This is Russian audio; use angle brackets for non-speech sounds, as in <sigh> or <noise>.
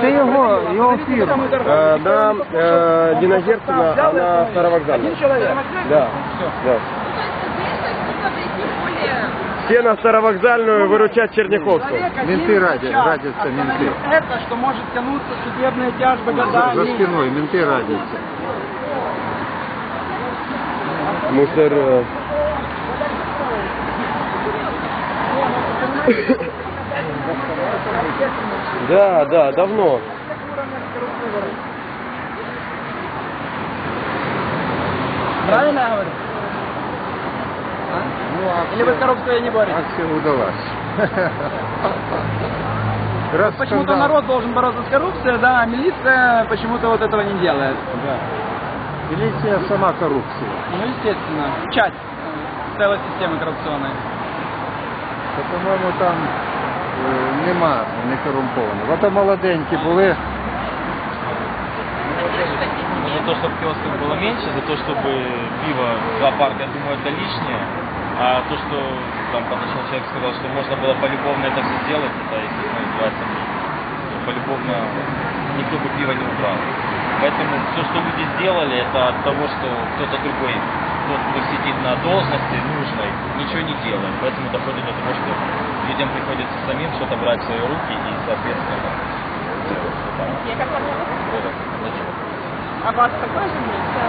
Це його, його фірма. Э, на э, Диногерцена, а на Старовокзальном. Да. да. Все на Старовокзальную выручать Черняховскую. Менты ради, радятся менты. Это, что может тянуться судебная тяжба За, годами. за спиной менты радятся. Мусор... э, <coughs> <coughs> Да, да, давно. Правильно я говорю? Или вы с коррупцией не боретесь? Акция удалась. Раз Почему-то скандал- народ должен бороться с коррупцией, да, а милиция почему-то вот этого не делает. Да. Милиция сама коррупция. Ну, естественно, часть целой системы коррупционной. Та, по-моєму, там нема некорумпованих. Ото молоденькі були. Ну, за то, чтобы киосков было меньше, за то, чтобы пиво, два парка, я думаю, это лишнее. А то, что там подошел человек сказал, что можно было полюбовно это все сделать, это, естественно, издевается что полюбовно никто бы пиво не убрал. Поэтому все, что люди сделали, это от того, что кто-то другой, тот, кто сидит на должности нужной, ничего не делает. Поэтому доходит до того, что людям приходится самим что-то брать в свои руки и, соответственно, делать. Так. Зачем? А вас такой же мнение?